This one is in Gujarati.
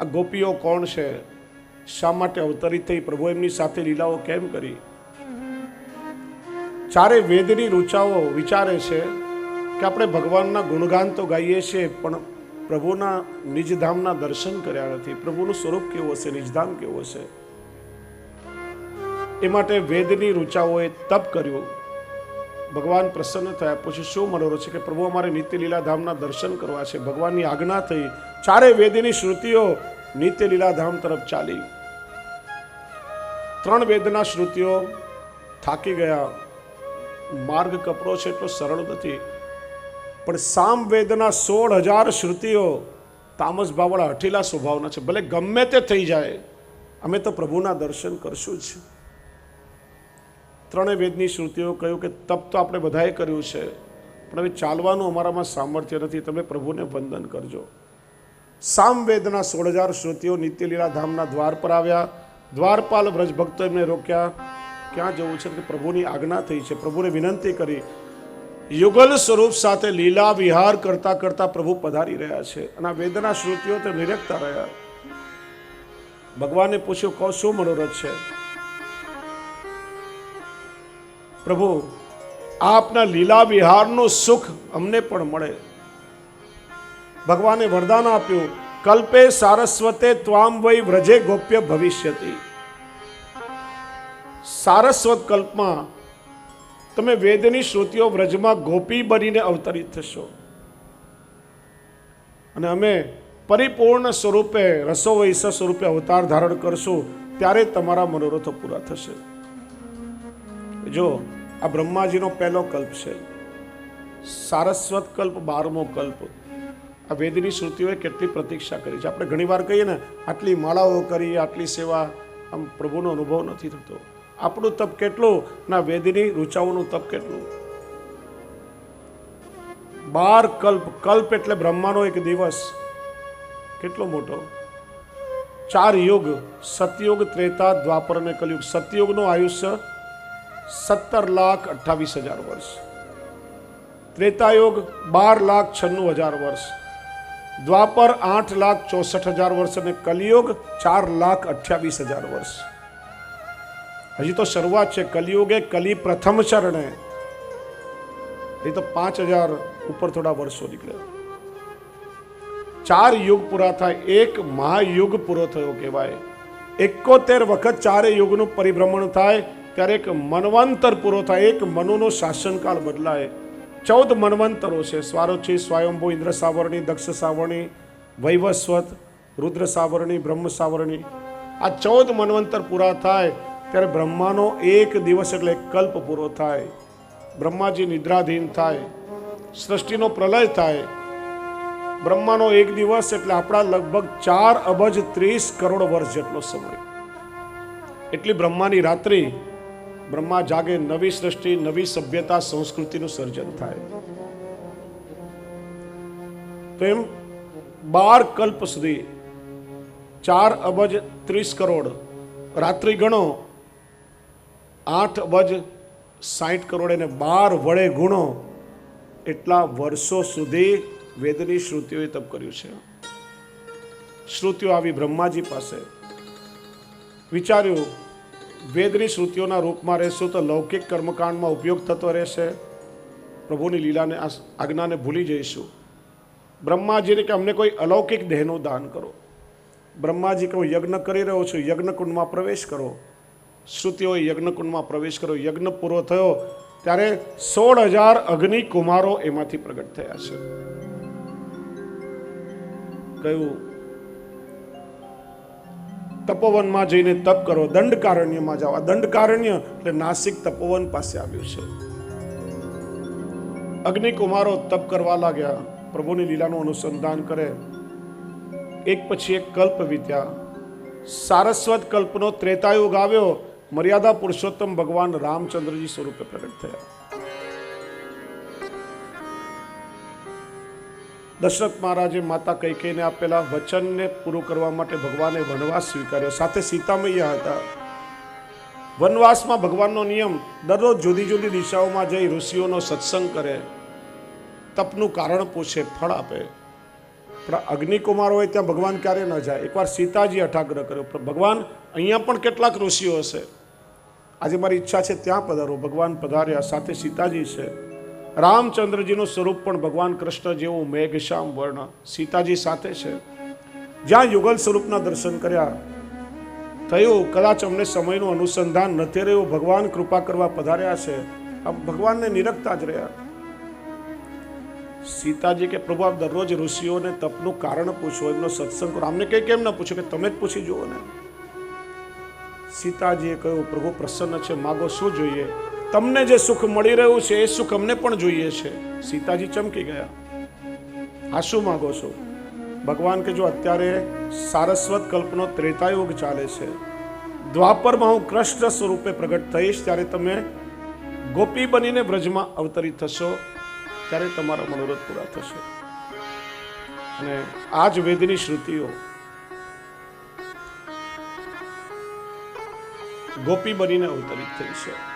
આ ગોપીઓ કોણ છે? શા માટે અવતરિત થઈ પ્રભુ? એમની સાથે લીલાઓ કેમ કરી? ચારે વેદની રૂચાઓ વિચારે છે કે આપણે ભગવાનના ગુણગાન તો ગાઈએ છીએ, પણ પ્રભુના નિજધામના દર્શન કર્યા નથી. પ્રભુનું સ્વરૂપ કેવું હશે? નિજધામ કેવું હશે? એ માટે વેદની રૂચાઓએ તપ કર્યું. ભગવાન પ્રસન્ન થયા પછી શું મનોરો છે કે પ્રભુ અમારે નિત્ય લીલાધામના દર્શન કરવા છે? ભગવાનની આજ્ઞા થઈ. ચારે વેદની શ્રુતિઓ નિત્ય લીલાધામ તરફ ચાલી. ત્રણ વેદના શ્રુતિઓ થાકી ગયા. માર્ગ કપરો છે એટલો સરળ નથી. પણ સામ વેદના સોળ હજાર શ્રુતિઓ તામસ ભાવવાળા હઠીલા સ્વભાવના છે. ભલે ગમે તે થઈ જાય, અમે તો પ્રભુના દર્શન કરશું જ. ત્રણેય વેદની શ્રુતિઓ કહ્યું કે તપ તો આપણે બધાએ કર્યું છે, પણ હવે ચાલવાનું અમારામાં સામર્થ્ય નથી. તમે પ્રભુને વંદન કરજો. સામવેદના સોળ હજાર શ્રુતિઓ નિત્યલીલા ધામના દ્વાર પર આવ્યા. દ્વારપાલ વ્રજ ભક્તો એમને રોક્યા. ક્યાં જવું છે? કે પ્રભુની આજ્ઞા થઈ છે. પ્રભુને વિનંતી કરી. યુગલ સ્વરૂપ સાથે લીલા વિહાર કરતા કરતા પ્રભુ પધારી રહ્યા છે અને આ વેદના શ્રુતિઓ તે નિરખતા રહ્યા. ભગવાને પૂછ્યું, કહો, શું મનોરથ છે? પ્રભુ, આપના લીલા વિહારનું સુખ અમને પણ મળે. ભગવાને વરદાન આપ્યું, કલ્પે સારસ્વતે ત્વામ વય વ્રજે ગોપ્ય ભવિષ્યતિ. સારસ્વત કલ્પમાં તમે વેદની શ્રુતિઓ વ્રજમાં ગોપી બનીને અવતરિત થશો. અને અમે પરિપૂર્ણ સ્વરૂપે રસો વૈસ સ્વરૂપે અવતાર ધારણ કરશું, ત્યારે તમારા મનોરથો પૂરા થશે. જો, આ બ્રહ્માજીનો પહેલો કલ્પ છે. સારસ્વત કલ્પ, બારમો કલ્પ. આ વેદની શ્રુતિઓએ કેટલી પ્રતીક્ષા કરી છે. આપણે ઘણીવાર કહીએ ને, આટલી માળાઓ કરી, આટલી સેવા, આમ પ્રભુનો અનુભવ નથી થતો. આપણું તપ કેટલું ના વેદની રૂચાઓનું તપ કેટલું? બાર કલ્પ. કલ્પ એટલે બ્રહ્માનો એક દિવસ. કેટલો મોટો? ચાર યુગ. સતયુગ, ત્રેતા, દ્વાપર અને કલયુગ. સતયુગનું આયુષ્ય સત્તર લાખ અઠ્ઠાવીસ હજાર વર્ષ. ત્રેતાયુગ બાર લાખ છન્નું હજાર વર્ષ. દ્વાપર આઠ લાખ ચોસઠ હજાર વર્ષ અને કલિયુગ ચાર લાખ અઠ્યાવીસ હજાર વર્ષ. હજી તો શરૂઆત છે. કલિયુગે કલી પ્રથમ ચરણે એ તો પાંચ હજાર ઉપર થોડા વર્ષો નીકળે ચાર યુગ પૂરા થાય. એક મહાયુગ પૂરો થયો કહેવાય. એકોતેર વખત ચારે યુગનું પરિભ્રમણ થાય. ત્યારે એક મનવંતર પૂરો થાય. એક મનુનો શાસનકાળ બદલાય. ચૌદ મનવંતરો છે. સ્વારોચી, સ્વયંભુ ઇન્દ્ર સાવરણી દક્ષ સાવરણી વૈવસ્વત રુદ્ર સાવરણી બ્રહ્મ સાવરણી આ ચૌદ મનવંતર પૂરા થાય ત્યારે બ્રહ્માનો એક દિવસ એટલે કલ્પ પૂરો થાય. બ્રહ્માજી નિદ્રાધીન થાય. સૃષ્ટિનો પ્રલય થાય. બ્રહ્માનો એક દિવસ એટલે આપણા લગભગ ચાર અબજ ત્રીસ કરોડ વર્ષ જેટલો સમય. એટલી બ્રહ્માની રાત્રિ બ્રહ્મા જાગે નવી સૃષ્ટિ, નવી સભ્યતા, સંસ્કૃતિનું સર્જન થાય. તો એમ બાર કલ્પ સુધી. ચાર અબજ ત્રીસ કરોડ. રાત્રિ ગણો. આઠ અબજ સાઠ કરોડ એને બાર વડે ગુણો. એટલા વર્ષો સુધી વેદની શ્રુતિઓએ તપ કર્યું છે. શ્રુતિઓ આવી બ્રહ્માજી પાસે. વિચાર્યું વેદની શ્રુતિઓના રૂપમાં રહેશું તો લૌકિક કર્મકાંડમાં ઉપયોગ થતો રહેશે. પ્રભુની લીલાને આ આજ્ઞાને ભૂલી જઈશું. બ્રહ્માજીને કે અમને કોઈ અલૌકિક દેહનું દાન કરો. બ્રહ્માજી કે હું યજ્ઞ કરી રહ્યો છું, યજ્ઞકુંડમાં પ્રવેશ કરો. શ્રુતિઓએ યજ્ઞકુંડમાં પ્રવેશ કર્યો. યજ્ઞ પૂરો થયો ત્યારે સોળ હજાર અગ્નિ કુમારો એમાંથી પ્રગટ થયા છે. કયું તપોવનમાં જઈને તપ કરો. દંડકારણ્યમાં જાઓ. આ દંડકારણ્ય એટલે નાસિક તપોવન પાસે આવ્યું છે. અગ્નિકુમારો તપ કરવા લાગ્યા. પ્રભુની લીલાનું અનુસંધાન કરે. એક પછી એક કલ્પ વિદ્યા સારસ્વત કલ્પનો ત્રેતાયુગ આવ્યો. મર્યાદા પુરુષોત્તમ ભગવાન રામચંદ્રજી સ્વરૂપે પ્રગટ થયા. દશરથ મહારાજે માતા કૈકેયને આપેલા વચનને પૂરું કરવા માટે ભગવાને વનવાસ સ્વીકાર્યો. સાથે સીતામૈયા હતા. વનવાસમાં ભગવાનનો નિયમ, દરરોજ જુદી જુદી દિશાઓમાં જઈ ઋષિઓનો સત્સંગ કરે. તપનું કારણ પૂછે, ફળ આપે. પણ અગ્નિકુમાર હોય ત્યાં ભગવાન ક્યારે ન જાય. એકવાર સીતાજી અઠાગ્રહ કર્યો. પણ ભગવાન અહીંયા પણ કેટલાક ઋષિઓ હશે. આજે મારી ઈચ્છા છે ત્યાં પધારો. ભગવાન પધાર્યા, સાથે સીતાજી છે. રામચંદ્રજીનું સ્વરૂપ પણ ભગવાન કૃષ્ણ જેવું મેઘશ્યામ વર્ણ સીતાજી સાથે છે. જ્યાં યુગલ સ્વરૂપના દર્શન કર્યા. થયું, કદાચ અમને સમયનું અનુસંધાન નથી રહ્યું, ભગવાન કૃપા કરવા પધાર્યા છે. આ ભગવાનને નિરખતા જ રહ્યા. સીતાજી કે પ્રભુ, આપ દરરોજ ઋષિઓને તપનું કારણ પૂછો, એમનો સત્સંગ કરો. આમને કંઈ કેમ ના પૂછ્યું કે તમે જ પૂછી જુઓ ને? સીતાજીએ કહ્યું, પ્રભુ, પ્રસન્ન છે, માગો શું જોઈએ? તમને જે સુખ મળી રહ્યું છે, એ સુખ અમને પણ જોઈએ છે. સીતાજી ચમકી ગયા. આ શું માગો છો? ભગવાન કે જો અત્યારે સારસ્વત કલ્પનો ત્રેતાયુગ ચાલે છે. દ્વાપરમાં હું કૃષ્ણ સ્વરૂપે પ્રગટ થઈશ, ત્યારે તમે ગોપી બનીને વ્રજમાં અવતરિત થશો, ત્યારે તમારા મનોરથ પૂરા થશે. અને આ જ વેદની શ્રુતિઓ. ગોપી બનીને અવતરિત થઈ છે